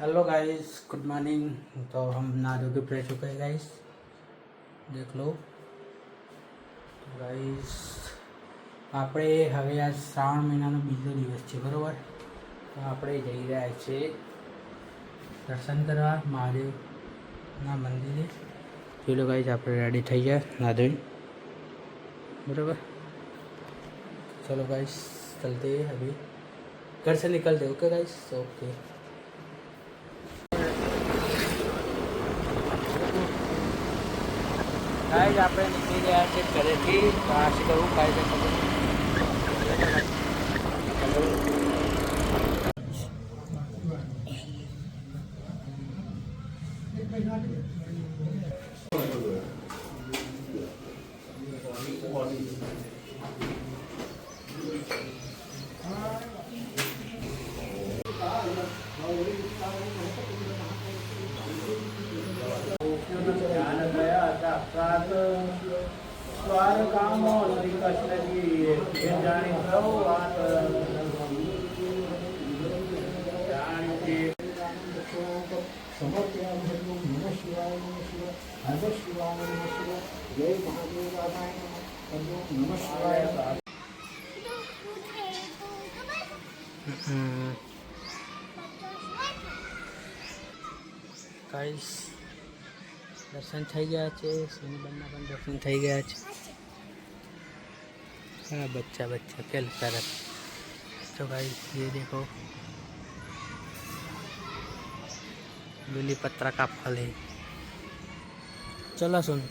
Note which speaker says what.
Speaker 1: Hello guys good morning तो हम नादो के फ्रेश हो गए गाइस देख लो तो ગાઈસ આપણે હવે આ શ્રાવણ મહિનાનો બીજો દિવસ છે બરાબર તો આપણે જઈ રહ્યા છીએ દર્શન કરવા મહાદેવના મંદિરે ચલો ગાઈસ આપણે રેડી થઈ ગયા નાદોઈ બરાબર ચલો ગાઈસ ચલતે અભી ઘર સે નિકલતે ઓકે ગાઈસ ઓકે ગાઈઝ આપણે નીકળી ગયા છે ઘરેથી તો આ શું કરવું કાંઈ
Speaker 2: ખબર સ્વર્ગમ શ્રી કૃષ્ણજી જાણી સૌ વાત સમર્પ્યા
Speaker 3: ભગવું નમ શિવાય નમ શિવ હર શિવાય નમ શિવ જય મહાદેવ રાધાય નમ ભગવું નમ શિવાય
Speaker 1: Guys. दर्शन થઈ ગયા છે સીનબન પણ દર્શન થઈ ગયા છે આ বাচ্চা বাচ্চা ફેલ તરફ તો गाइस ये देखो मुली પત્રા કફલે ચલો સુન